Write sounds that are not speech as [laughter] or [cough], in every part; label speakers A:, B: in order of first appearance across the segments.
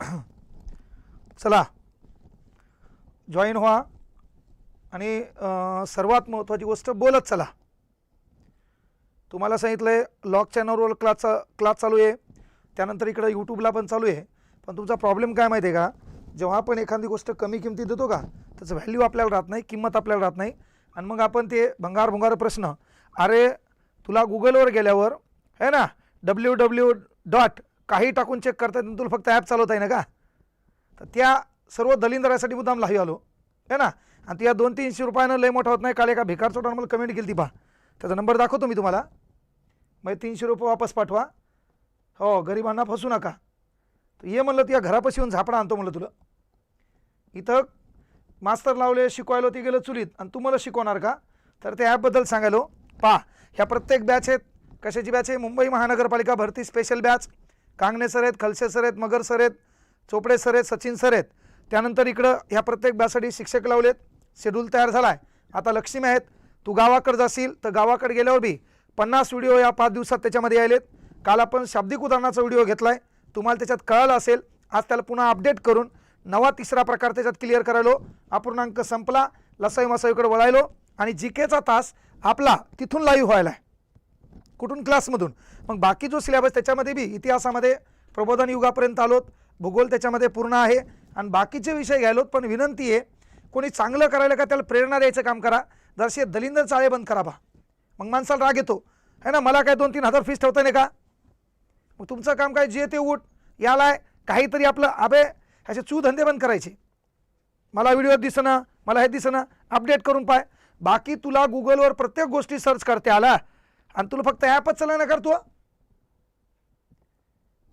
A: [coughs] चला. जॉईन व्हा. आणि सर्वात महत्त्वाची गोष्ट बोलत चला. तुम्हाला सांगितलं आहे लॉक चॅनलवर क्लासचा क्लास चालू आहे. त्यानंतर इकडं यूट्यूबला पण चालू आहे. पण तुमचा प्रॉब्लेम काय माहिती आहे का? जेव्हा आपण एखादी गोष्ट कमी किमतीत देतो का त्याचं व्हॅल्यू आपल्याला राहत नाही किंमत आपल्याला राहत नाही. आणि मग आपण ते भंगार भंगार प्रश्न अरे तुला गुगलवर गेल्यावर है ना? डब्ल्यू डब्ल्यू डॉट काही टाकून चेक करता येतं तुला फक्त ॲप चालवता येईना का? तर त्या सर्व दलिंदरासाठी मुद्दाम लाही आलो. आहे ना? आणि त्या दोन तीनशे रुपयानं लय मोठा होत नाही. काल एका भिकार चोटानं मला कमेंट केली ती पहा. त्याचा नंबर दाखवतो मी तुम्हाला. मग तीनशे रुपये वापस पाठवा. हो गरिबांना फसू नका. तर ये म्हणलं या घरापाशी येऊन झापडा आणतो म्हणलं तुला. इथं मास्तर लावले शिकवायला ते गेलं चुलीत. आणि तू मला शिकवणार का? तर त्या ॲपबद्दल सांगायलो. पहा ह्या प्रत्येक बॅच आहेत. कशाची बॅच आहे? मुंबई महानगरपालिका भरती स्पेशल बॅच कांगणे सर आहेत खलसे सर आहेत मगर सर आहेत चोपडे सर आहेत सचिन सर आहेत. त्यानंतर इकडं ह्या प्रत्येक बॅचसाठी शिक्षक लावलेत शेड्यूल तयार झाला आहे आता लक्ष्मी आहेत. तू गावाकडे जाशील तर गावाकडे गेल्यावर बी पन्नास व्हिडिओ या पाच दिवसात त्याच्यामध्ये यायलेत. काल आपण शाब्दिक उदाहरणाचा व्हिडिओ घेतला आहे तुम्हाला त्याच्यात कळालं असेल आज त्याला पुन्हा अपडेट करून नवा तिसरा प्रकार त्याच्यात क्लिअर करायलो. अपूर्णांक संपला. लसाई मसाईकडे वळायलो. आणि जी केचा तास आपला तिथून लाईव्ह व्हायला आहे कुठून क्लासमधून? मग बाकी जो सिलेबस त्याच्यामध्ये बी इतिहासामध्ये प्रबोधन युगापर्यंत आलोत भूगोल त्याच्यामध्ये पूर्ण आहे आणि बाकीचे विषय घ्यायलोत पण विनंती आहे कोणी चांगलं करायला का त्याला प्रेरणा द्यायचं काम करा? जरसे दलिंदर चाळे बंद करा बा. मग माणसाला राग येतो. है ना मला काय दोन तीन हजार फीस ठेवता नाही का? मग तुमचं काम काय? जे ते उठ. आहे काहीतरी आपलं अबे ह्याचे चू धंदे बंद करायचे. मला व्हिडिओ दिसणं मला हे दिसणं अपडेट करून पाय. बाकी तुला गुगलवर प्रत्येक गोष्टी सर्च करते आला आणि तुला फक्त ॲपच चला ना कर तू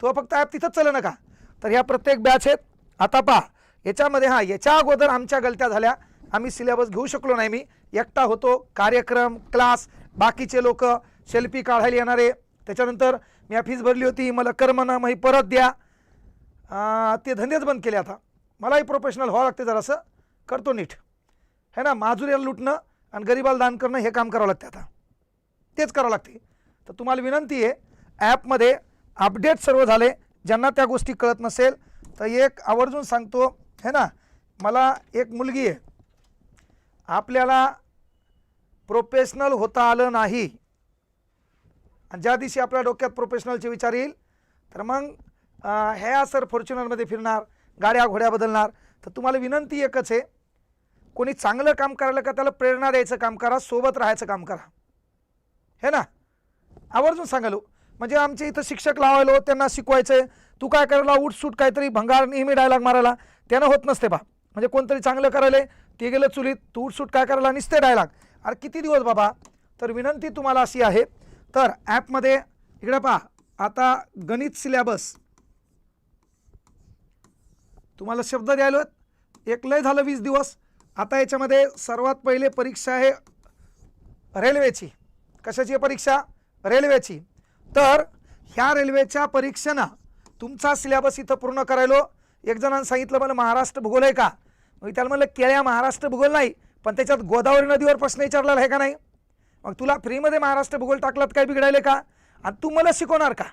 A: तो फक्त ॲप तिथंच चला नका. तर ह्या प्रत्येक बॅच आहेत आता पहा याच्यामध्ये हां याच्या अगोदर आमच्या गलत्या झाल्या. आम्ही सिलेबस घेऊ शकलो नाही मी. एकटा होतो कार्यक्रम क्लास बाकीचे लोक सेल्फी काढायला येणारे. त्याच्यानंतर मी फीज भरली होती मला कर्मना मग परत द्या. ते धंदेच बंद केले आता. मलाही प्रोफेशनल व्हावं लागते जरासं. करतो नीट. है ना? माजुरीला लुटणं आणि गरिबाला दान करणं हे काम करावं लागते आता. तेच करावं लागते. तर तुम्हाला विनंती आहे ॲपमध्ये अपडेट सर्व झाले ज्यांना त्या गोष्टी कळत नसेल तर एक आवर्जून सांगतो है ना? मला एक मुलगी आहे. आपल्याला प्रोफेशनल होता आलं नाही. आणि ज्या दिवशी आपल्या डोक्यात प्रोफेशनलचे विचार येईल तर मग ह्या सर फॉर्च्युनरमध्ये फिरणार गाड्या घोड्या बदलणार. तर तुम्हाला विनंती एकच आहे कोणी चांगलं काम करायला का त्याला प्रेरणा द्यायचं काम करा सोबत राहायचं काम करा. हे ना? आवर्जून सांगालो म्हणजे आमचे इथं शिक्षक लावायलो त्यांना शिकवायचं आहे तू काय करायला उठसूट काहीतरी भंगार नेहमी डायलॉग मारायला. त्यांना होत नसते बा. म्हणजे कोणतरी चांगलं करायला ते गेलं चुलीत तू उठसूट काय करायला निसते डायलॉग. अरे किती दिवस बाबा? तर विनंती तुम्हाला अशी आहे. तर ॲपमध्ये इकडे पहा. आता गणित सिलेबस. तुम्हाला शब्द द्यायलो एक लय झालं वीस दिवस. आता याच्यामध्ये सर्वात पहिले परीक्षा आहे रेल्वेची. कशाची आहे परीक्षा? रेल्वेची. तर ह्या रेल्वेच्या परीक्षेनं तुमचा सिलेबस इथं पूर्ण करायलो. एक जणांनी सांगितलं मला महाराष्ट्र भूगोल आहे का? मग त्याला म्हणलं केळ्या महाराष्ट्र भूगोल नाही पण त्याच्यात गोदावरी नदीवर प्रश्न विचारलेला आहे का नाही? मग तुला फ्रीमध्ये महाराष्ट्र भूगोल टाकलात काय बिघडायले का? आणि तू मला शिकवणार का?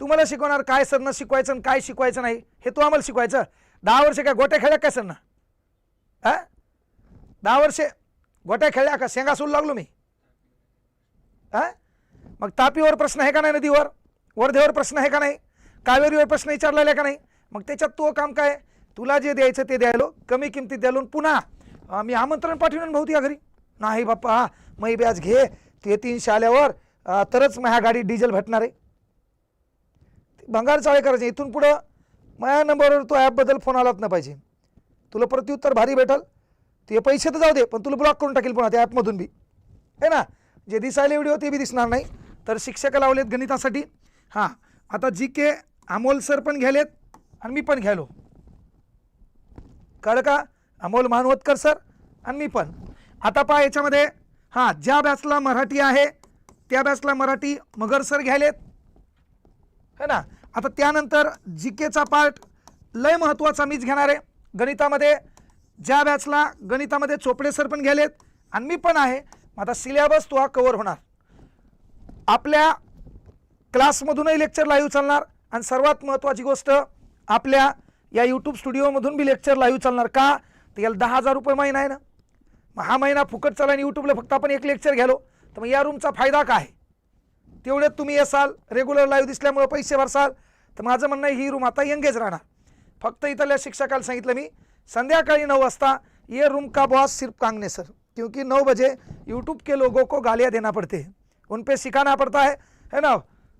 A: तू मला शिकवणार काय सरनं शिकवायचं आणि काय शिकवायचं नाही? हे तू आम्हाला शिकवायचं. दहा वर्ष काय गोट्या खेळल्या काय सरनं? हा? दहा वर्षे गोट्या खेळल्या का? शेंगा सोडू लागलो मी. हा? मग तापीवर प्रश्न आहे का नाही नदीवर? वर्धेवर प्रश्न आहे का नाही? कावेरीवर प्रश्न विचारलेला आहे का नाही? मग त्याच्यात तो काम काय? तुला जे द्यायचं ते द्यायलो कमी किमतीत द्यालो पुन्हा मी आमंत्रण पाठवून भाऊ या घरी. नाही बाप्पा हा मै ब्याज घे. ते तीनशे आल्यावर तरच मग ह्या गाडी डिझेल भेटणार आहे. भंगार चाळे करायचे. इथून पुढं माझ्या नंबरवर तो ॲपबद्दल फोन आलाच ना पाहिजे. तुला प्रत्युत्तर भारी भेटल. ते पैसे तर जाऊ दे पण तुला ब्लॉक करून टाकेल पुन्हा त्या ॲपमधून बी. आहे ना? जे दिसायला व्हिडिओ ते बी दिसणार नाही. तर शिक्षक लावलेत गणितासाठी. हां आता जी के अमोल सर पण घ्यालेत आणि मी पण घ्यालो. कळ का? अमोल मानवतकर सर आणि मी पण. आता पहा याच्यामध्ये हां ज्या बॅचला मराठी आहे त्या बॅचला मराठी मगर सर घ्यालेत. है ना? आता त्यानंतर जी केचा पार्ट लय महत्त्वाचा मीच घेणार आहे. गणितामध्ये ज्या बॅचला गणितामध्ये चोपडे सर पण घ्यालेत आणि मी पण आहे. मग आता सिलेबस तो हा कवर होणार. आपल्या क्लासमधूनही लेक्चर लाईव्ह चालणार आणि सर्वात महत्त्वाची गोष्ट आपल्या या यूट्यूब स्टुडिओमधून बी लेक्चर लाईव्ह चालणार का? तर याला दहा हजार रुपये महिना आहे ना. मग हा महिना फुकट चालला आणि यूट्यूबला फक्त आपण एक लेक्चर घ्यालो. तर मग या रूमचा फायदा काय? तेवढ्यात तुम्ही येसाल रेग्युलर लाईव्ह दिसल्यामुळं पैसे भरसाल. तर माझं म्हणणं आहे ही रूम आता यंगेज राहणार. फक्त इथल्या शिक्षकाला सांगितलं मी संध्याकाळी नऊ वाजता ये रूम का बॉस सिर्फ कांगने सर क्योंकि नौ बजे यूट्यूब के लोगों को गालियाँ देना पड़ते हैं। उन पे सिखाना पड़ता है है ना?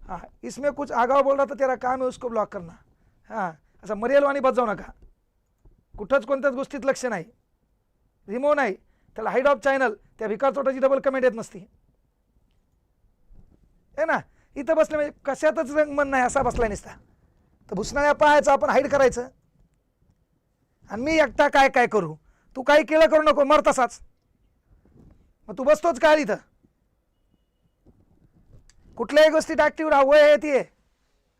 A: हाँ इसमें कुछ आगाव बोल रहा था तेरा काम है उसको ब्लॉक करना। हां असं मरेलवाणी बजावू नका कुठंच कोणत्याच गोष्टीत लक्ष नाही। रिमो नाही त्याला हाईड ऑफ चॅनल त्या भिकार चोटाची डबल कमेंट येत नसती. आहे ना? इथं बसले म्हणजे कशातच रंग मन नाही असा बसलाय नसता. तर भुसणाऱ्या पाहायचं आपण हाईड करायचं. आणि मी एकटा काय काय करू? तू काही केलं करू नको मर तसाच. मग तू बसतोच का इथं. कुठल्याही गोष्टीत ऍक्टिव्ह राहा वय आहे ती आहे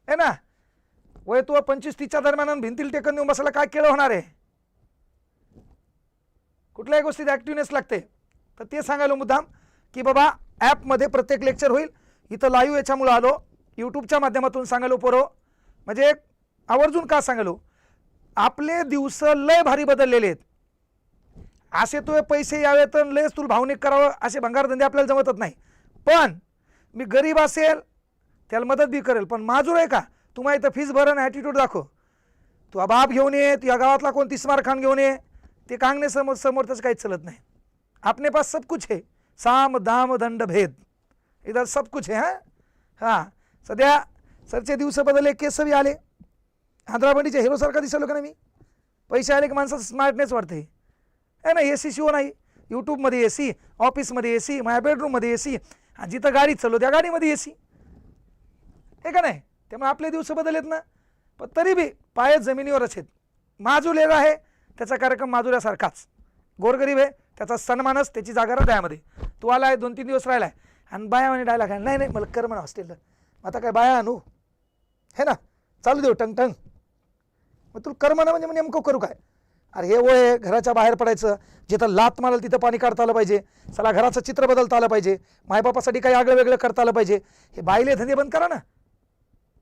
A: है ना? वय तू पंचवीस तीसच्या दरम्यान भिंतील टेकन देऊन बसायला काय केलं होणार आहे? कुठल्याही गोष्टीत ॲक्टिव्हनेस लागते. तर ते सांगायलो मुद्दाम की बाबा ॲपमध्ये प्रत्येक लेक्चर होईल. इथं लाईव्ह याच्यामुळं आलो. यूट्यूबच्या माध्यमातून सांगायलो पोरो. म्हणजे आवर्जून का सांगायलो आपले दिवस लय भारी बदललेले आहेत. असे तो पैसे यावे तर लयच तुला भावनिक करावं असे भंगारधंदे आपल्याला जमतच नाही. पण मी गरीब असेल त्याला मदत बी करेल पण माजूर आहे का? तुम्हा इथं फीज भरण ॲटिट्यूड दाखव. तू बाप घेऊन ये तुझ्या गावातला कोण तिस्मार खान घेऊन ये ते कांगणे समोर समोर त्याचं काहीच चलत नाही. आपने पास सब कुछ है. साम दाम दंड भेद. इधर सब कुछ है हां? हां. सध्या सरचे दिवस बदलले केस बी आले. आंध्राबंडीच्या हिरोसारखा दिसलो का नाही मी? पैसे आले की माणसाचं स्मार्टनेस वाढते आहे ना ए सी शिव नाही. यूट्यूबमध्ये ए सी ऑफिसमध्ये ए सी माझ्या बेडरूममध्ये ए सी आणि जिथं गाडी चालू त्या गाडीमध्ये ए सी हे का नाही? त्यामुळे आपले दिवस बदललेत ना. पण तरी बी पाय जमिनीवरच आहेत. माजुलेला आहे त्याचा कार्यक्रम माजुल्यासारखाच गोरगरीब आहे त्याचा सन्मानच त्याची जागा हृदयामध्ये तू आला आहे दोन तीन दिवस राहिला आहे आणि बाया म्हणे डायला नाही नाही मला कर म्हणा हॉस्टेलला आता काय बाया आणू? हे ना? चालू देऊ टंग टंग मग तुला कर म्हणा म्हणजे मग नेमकं करू काय? अरे हे वय आहे, घराच्या बाहेर पडायचं. जिथं लात माराल तिथं पाणी काढता आलं पाहिजे. चला घराचं चित्र बदलता आलं पाहिजे. मायबापासाठी काही आगळं वेगळं करता आलं पाहिजे. हे बाईले धंदे बंद करा ना.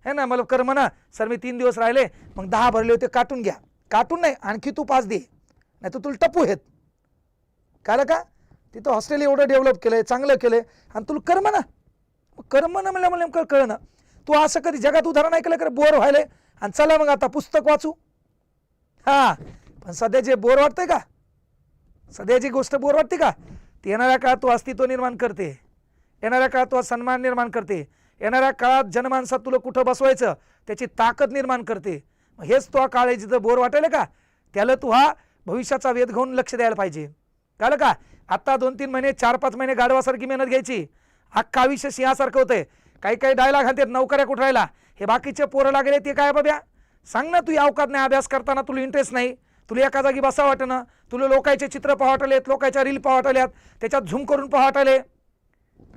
A: है ना मला कर म्हणा सर मी तीन दिवस राहिले. मग दहा भरले होते काटून घ्या. काटून नाही आणखी तू पाच दे. नाही तर तुला टप्पू आहेत कायला का? तिथं हॉस्टेल एवढं डेव्हलप केलं आहे चांगलं केलं आहे आणि तुला कर म्हणा मग कर म्हणा म्हणलं म्हणलं कर कळ ना. तू असं कधी जगात उदाहरण ऐकलं कर बोर व्हायलंय. आणि चला मग आता पुस्तक वाचू. हां. पण सध्या जे बोर वाटतंय का? सध्या जी गोष्ट बोर वाटते का? ती येणाऱ्या काळात तू अस्तित्व निर्माण करते. येणाऱ्या काळात तू सन्मान निर्माण करते. येणाऱ्या काळात जनमानसात तुला कुठं बसवायचं? त्याची ताकद निर्माण करते. मग हेच तो हा काळ आहे जिथं बोर वाटेल का? त्याला तू हा भविष्याचा वेध घेऊन लक्ष द्यायला पाहिजे. कळलं का? आत्ता दोन तीन महिने चार पाच महिने गाढवासारखी मेहनत घ्यायची. अख्खा आयुष्य सिंहासारखं होतंय. काही काही डायलॉग घालतात नौकऱ्या कुठं राहिला? हे बाकीचे पोरं लागले ते काय बाब्या? सांग ना तू या अवकात नाही अभ्यास करताना तुला इंटरेस्ट नाही. तुला एका जागी बसा वाटणं. तुला लोकांचे चित्र पाहटलेत लोकायच्या रील पाहटल्यात त्याच्यात झूम करून पाहटले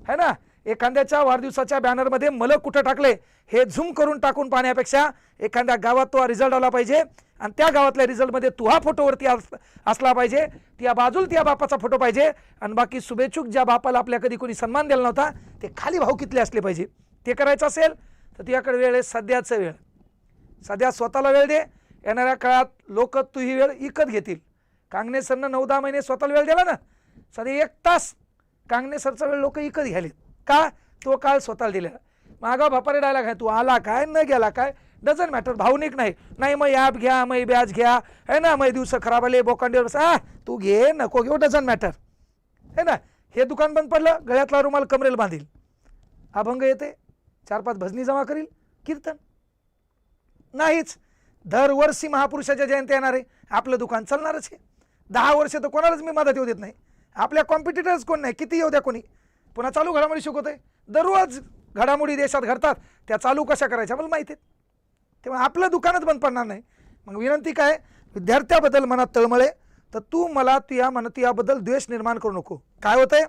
A: है ना? एखाद्याच्या वाढदिवसाच्या बॅनरमध्ये मलक कुठं टाकले हे झूम करून टाकून पाहण्यापेक्षा एखाद्या गावात तो रिझल्ट आला पाहिजे आणि त्या गावातल्या रिझल्टमध्ये तू हा फोटोवरती अस- असला पाहिजे त्या बाजूला त्या बापाचा फोटो पाहिजे आणि बाकी शुभेच्छुक ज्या बापाला आपल्या कधी कोणी सन्मान दिला नव्हता ते खाली भाऊ कितले असले पाहिजे. ते करायचं असेल तर तुझ्याकडे वेळ आहे सध्याचं वेळ. सध्या स्वतःला वेळ दे येणाऱ्या काळात लोक तू ही वेळ विकत घेतील. कांगणे सरनं नऊ दहा महिने स्वतःला वेळ दिला ना सध्या एक तास कांगणे सरचा वेळ लोक विकत घ्यालेत. का? तो काळ स्वतःला दिलेला मागा बापारे डायला काय तू आला काय? न गेला काय? डझन मॅटर भावनिक नाही. नाही मग ॲप घ्या मग ब्याज घ्या. है ना मग दिवस खराब आले बोकांडीवर बस आ तू घे नको घेऊ डझन मॅटर है ना? हे दुकान बंद पडलं गळ्यातला रुमाल कमरेल बांधील. अभंग येते चार पाच भजनी जमा करील कीर्तन. नाहीच. दरवर्षी महापुरुषाच्या जयंती येणार आहे. आपलं दुकान चालणारच आहे. दहा वर्ष तर कोणालाच मी मदत येऊ देत नाही. आपल्या कॉम्पिटिटर्स कोण नाही? किती येऊ द्या कोणी? पुन्हा चालू घडामोडी शिकवतोय. दररोज घडामोडी देशात घडतात. त्या चालू कशा करायच्या मला माहिती आहेत. तेव्हा आपलं दुकानच बंद पडणार नाही. मग विनंती काय? विद्यार्थ्याबद्दल मनात तळमळे तर तू मला तुया मन तुयाबद्दल द्वेष निर्माण करू नको. काय होतं आहे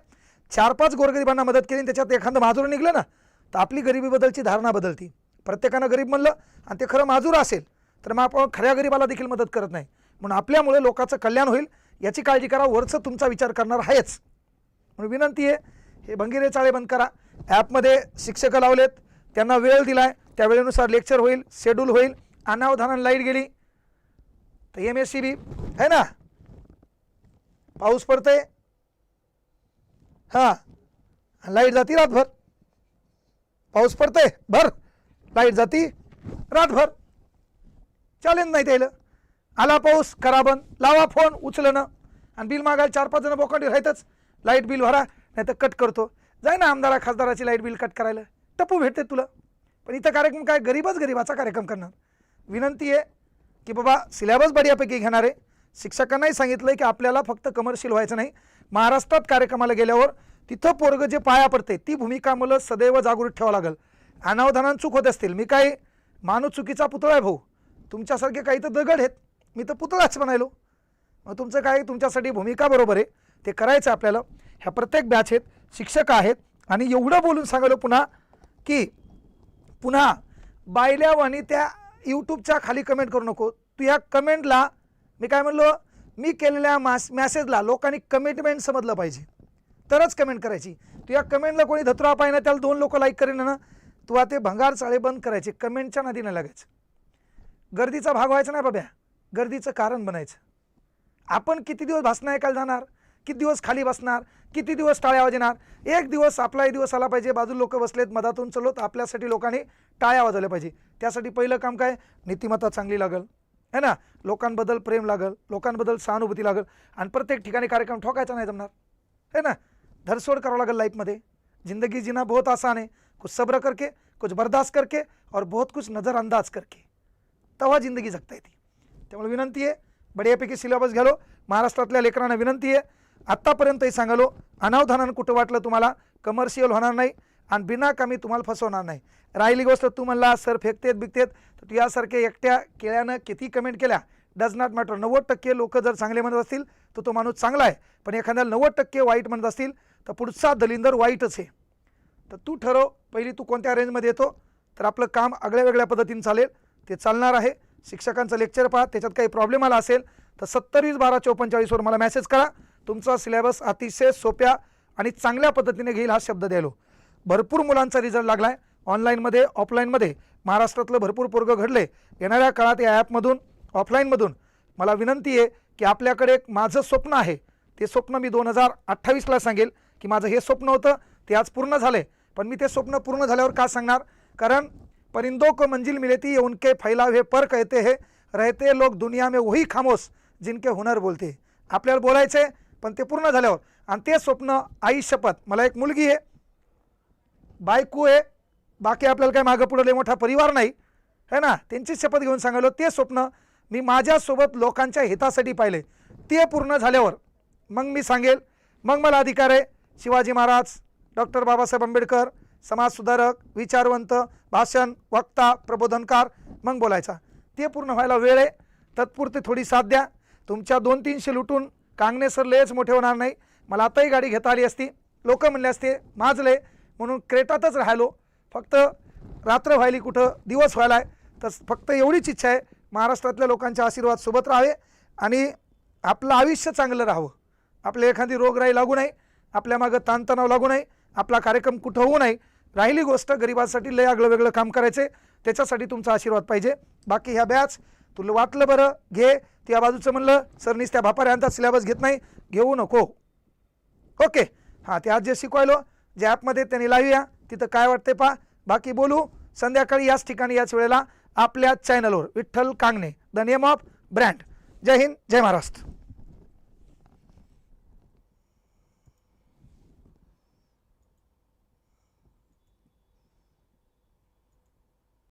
A: चार पाच गोरगरिबांना मदत केली त्याच्यात एखादं माजूर निघलं ना तर आपली गरिबीबद्दलची धारणा बदलती. प्रत्येकानं गरीब म्हणलं आणि ते खरं माजूर असेल. तर मग आपण खऱ्या गरिबाला देखील मदत करत नाही. म्हणून आपल्यामुळे लोकांचं कल्याण होईल याची काळजी करा वरचं तुमचा विचार करणार आहेच. म्हणून विनंती आहे हे भंगिरे चाळे बंद करा. ॲपमध्ये शिक्षक लावलेत त्यांना वेळ दिला आहे त्या वेळेनुसार लेक्चर होईल शेड्यूल होईल अनावधानानं लाइट गेली. तर एम एस सी बी आहे ना? पाऊस पडतोय. हां. लाइट जाती रातभर. पाऊस पडतोय भर. लाइट जाती रातभर. चालेल नाही त्याला आला पाऊस करा बंद लावा फोन उचलणं. आणि बिल मागायला चार पाच जण बोकांडी राहतच. लाइट बिल भरा नाही तर कट करतो. जाय ना आमदारा खासदाराची लाइट बिल कट करायला. टप्पू भेटते तुला. पण इथं कार्यक्रम काय गरीबच गरीबाचा कार्यक्रम करणार. विनंती आहे की बाबा सिलेबस बढियापैकी घेणार आहे शिक्षकांनाही सांगितलं आहे की आपल्याला फक्त कमर्शियल व्हायचं नाही. महाराष्ट्रात कार्यक्रमाला गेल्यावर तिथं पोरगं जे पाया पडते ती भूमिका मला सदैव जागृत ठेवावं लागेल. अनावधानानं चूक होत असतील. मी काय माणूस चुकीचा पुतळा आहे भाऊ? तुमच्यासारखे काही तर दगड आहेत. मी तर पुतळाच म्हणायलो मग तुमचं काय? तुमच्यासाठी भूमिका बरोबर आहे. ते करायचं आपल्याला. ह्या प्रत्येक बॅच आहेत. शिक्षक आहेत. आणि एवढं बोलून सांगालो पुन्हा की पुन्हा बायल्या आणि त्या यूट्यूबच्या खाली कमेंट करू नको. तू या कमेंटला मी काय म्हणलो? मी केलेल्या मास मॅसेजला लोकांनी कमिटमेंट समजलं पाहिजे. तरच कमेंट करायची. तू या कमेंटला कोणी धतुरा पाहिजे त्याला दोन लोक लाईक करेन ना. तू ते भंगार चाळे बंद करायचे. कमेंटच्या नादी नाही लागायचं. गर्दीचा भाग व्हायचा नाही बाब्या. गर्दीचं कारण बनायचं. आपण किती दिवस भासणं ऐकायला जाणार? किती दिवस खाली बसणार? किती दिवस टाळ्या वाजणार? एक दिवस आपलाही दिवस आला पाहिजे. बाजू लोक बसलेत मधातून चलोत आपल्यासाठी लोकांनी टाळ्या वाजवल्या पाहिजे. त्यासाठी पहिलं काम काय? नीतिमत्ता चांगली लागल. है ना? लोकांबद्दल प्रेम लागल. लोकांबद्दल सहानुभूती लागल. आणि प्रत्येक ठिकाणी कार्यक्रम ठोकायचा नाही जमणार. है ना? धरसोड करावं लागेल लाईफमध्ये. जिंदगी जीना बहुत आसान है कुछ सब्र करके कुछ बर्दाश्त करके और बहुत कुछ नज़रअंदाज करके. तेव्हा जिंदगी जगता येते. त्यामुळे विनंती आहे बढियापैकी सिलेबस घ्यालो. महाराष्ट्रातल्या लेकरांना विनंती आहे आत्तापर्यंतही सांगालो अनावधानानं कुठं वाटलं तुम्हाला? कमर्शियल होणार नाही आणि बिनाकामी तुम्हाला फसवणार नाही. राहिली गोष्ट तू म्हणला सर फेकतेत बिकतेत. तर तू यासारखे एकट्या केल्यानं किती कमेंट केल्या? डज नॉट मॅटर नव्वद टक्के लोक जर चांगले म्हणत असतील तर तो माणूस चांगला आहे. पण एखाद्याला नव्वद टक्के वाईट म्हणत असतील तर पुढचा दलिंदर वाईटच आहे. तर तू ठरव पहिली तू कोणत्या रेंजमध्ये येतो? तर आपलं काम आगळ्या वेगळ्या पद्धतीने चालेल. ते चालणार आहे. शिक्षकांचं लेक्चर पहा. त्याच्यात काही प्रॉब्लेम आला असेल तर सत्तरीस बारा चौपंचाळीसवर मला मेसेज करा. तुमचा सिलेबस अतिशय सोप्या आणि चांगल्या पद्धतीने घेईल हा शब्द द्यायलो. भरपूर मुलांचा रिझल्ट लागला आहे ऑनलाईनमध्ये ऑफलाईनमध्ये महाराष्ट्रातलं भरपूर पोरगं घडले. येणाऱ्या काळात या ॲपमधून ऑफलाईनमधून मला विनंती आहे की आपल्याकडे एक माझं स्वप्न आहे. ते स्वप्न मी दोन हजार अठ्ठावीसला सांगेल की माझं हे स्वप्न होतं. ते आज पूर्ण झाले पण मी ते स्वप्न पूर्ण झाल्यावर का सांगणार? कारण परिंदों को मंजिल मिली थी उनके फैलावे पर कहते हैं। रहते लोग दुनिया में वही खामोश जिनके हुनर बोलते आपल्याला बोलायचं आहे पण ते पूर्ण झाल्यावर. आणि ते स्वप्न आई शपथ. मला एक मुलगी आहे बायको आहे बाकी आपल्याला काय मागं पुढं लय मोठा परिवार नाही है ना? त्यांची शपथ घेऊन सांगायलो ते स्वप्न मी माझ्यासोबत लोकांच्या हितासाठी पाहिले. ते पूर्ण झाल्यावर मग मी सांगेल मग मला अधिकार आहे. शिवाजी महाराज डॉक्टर बाबासाहेब आंबेडकर समाजसुधारक विचारवंत भाषण वक्ता प्रबोधनकार मग बोलायचा. ते पूर्ण व्हायला वेळ आहे. तत्पुरते थोडी साथ द्या. तुमच्या दोन तीनशे लुटून कांगणे सर लयच मोठे होणार नाही. मला आताही गाडी घेता आली असती. लोक म्हणले असते माजले म्हणून क्रेटातच राहिलो. फक्त रात्र व्हायली कुठं दिवस व्हायला आहे. तर फक्त एवढीच इच्छा आहे महाराष्ट्रातल्या लोकांच्या आशीर्वाद सोबत राहावे आणि आपलं आयुष्य चांगलं राहावं. आपले एखादी रोगराई लागू नये. आपल्या मागं ताणतणाव लागू नये. आपला कार्यक्रम कुठं होऊ नये. राहिली गोष्ट गरिबांसाठी लय आगळं वेगळं काम करायचे. त्याच्यासाठी तुमचा आशीर्वाद पाहिजे. बाकी ह्या बॅच तुला वाटलं बरं घे. त्या बाजूचं म्हणलं सर त्या भापाऱ्यांचा सिलेबस घेत नाही. घेऊ नको. ओके. हां ते आज जे शिकवायलो जे ॲपमध्ये त्यांनी लावूया तिथं काय वाटते पा बाकी बोलू. संध्याकाळी याच ठिकाणी याच वेळेला आपल्या चॅनलवर Vitthal Kangane the name of brand. Jai Hind Jai Maharashtra.